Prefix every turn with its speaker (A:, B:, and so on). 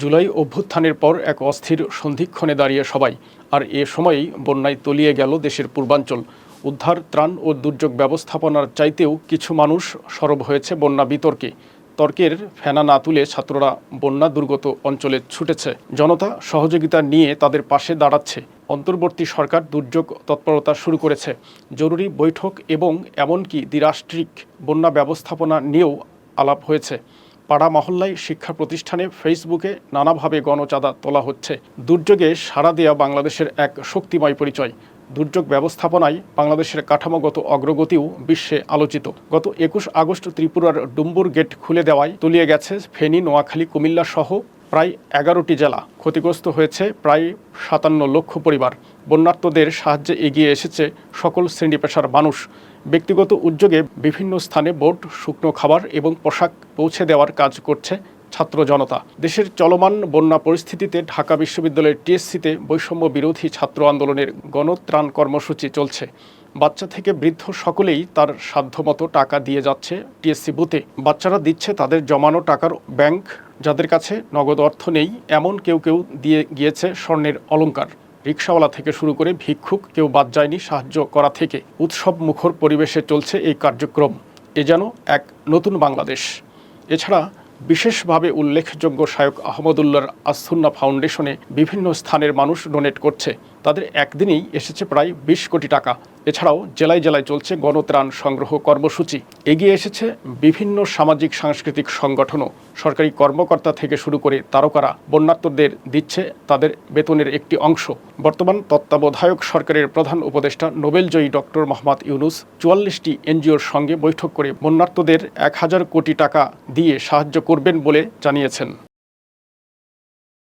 A: জুলাই অভ্যুত্থানের পর এক অস্থির সন্ধিক্ষণে দাঁড়িয়ে সবাই, আর এ সময়ই বন্যায় তলিয়ে গেল দেশের পূর্বাঞ্চল। উদ্ধার, ত্রাণ ও দুর্যোগ ব্যবস্থাপনার চাইতেও কিছু মানুষ সরব হয়েছে বন্যা বিতর্কে। তর্কের ফেনা না তুলে ছাত্ররা বন্যা দুর্গত অঞ্চলে ছুটেছে। জনতা সহযোগিতা নিয়ে তাদের পাশে দাঁড়াচ্ছে। অন্তর্বর্তী সরকার দুর্যোগ তৎপরতা শুরু করেছে। জরুরি বৈঠক এবং এমনকি দ্বিরাষ্ট্রিক বন্যা ব্যবস্থাপনা নিয়েও আলাপ হয়েছে। পাড়া মহল্লায় শিক্ষা প্রতিষ্ঠানে ফেসবুকে নানাভাবে গণচাঁদা তোলা হচ্ছে। দুর্যোগে সাড়া দেয়া বাংলাদেশের এক শক্তিময় পরিচয়। দুর্যোগ ব্যবস্থাপনায় বাংলাদেশের কাঠামোগত অগ্রগতিও বিশ্বে আলোচিত। গত একুশ আগস্ট ত্রিপুরার ডুম্বুর গেট খুলে দেওয়ায় তলিয়ে গেছে ফেনী, নোয়াখালী, কুমিল্লা সহ প্রায় এগারোটি জেলা ক্ষতিগ্রস্ত হয়েছে, প্রায় সাতান্ন লক্ষ পরিবার। বন্যার্তদের সাহায্যে এগিয়ে এসেছে সকল শ্রেণি পেশার মানুষ। ব্যক্তিগত উদ্যোগে বিভিন্ন স্থানে বোট, শুকনো খাবার এবং পোশাক পৌঁছে দেওয়ার কাজ করছে ছাত্র জনতা। দেশের চলমান বন্যা পরিস্থিতিতে ঢাকা বিশ্ববিদ্যালয়ের টিএসসিতে বৈষম্য বিরোধী ছাত্র আন্দোলনের গণত্রাণ কর্মসূচি চলছে। বাচ্চা থেকে বৃদ্ধ সকলেই তার সাধ্যমতো টাকা দিয়ে যাচ্ছে টিএসসি বুথে। বাচ্চারা দিচ্ছে তাদের জমানো টাকার ব্যাংক, যাদের কাছে নগদ অর্থ নেই, এমন কেউ কেউ দিয়ে গিয়েছে স্বর্ণের অলংকার রিক্সাওয়ালা থেকে শুরু করে ভিক্ষুক, কেউ বাদ যায়নি সাহায্য করা থেকে। উৎসব মুখর পরিবেশে চলছে এই কার্যক্রম। এ যেন এক নতুন বাংলাদেশ। এছাড়া বিশেষভাবে উল্লেখযোগ্য সায়ক আহমদুল্লাহর আসুন্না ফাউন্ডেশনে বিভিন্ন স্থানের মানুষ ডোনেট করছে। তাদের একদিনেই এসেছে প্রায় বিশ কোটি টাকা। এছাড়াও জেলায় জেলায় চলছে গণত্রাণ সংগ্রহ কর্মসূচি। এগিয়ে এসেছে বিভিন্ন সামাজিক সাংস্কৃতিক সংগঠনও। সরকারি কর্মকর্তা থেকে শুরু করে তারকারা বন্যার্তদের দিচ্ছে তাদের বেতনের একটি অংশ। বর্তমান তত্ত্বাবধায়ক সরকারের প্রধান উপদেষ্টা নোবেলজয়ী ডক্টর মোহাম্মদ ইউনুস চুয়াল্লিশটি এনজিওর সঙ্গে বৈঠক করে বন্যার্তদের এক হাজার কোটি টাকা দিয়ে সাহায্য করবেন বলে জানিয়েছেন।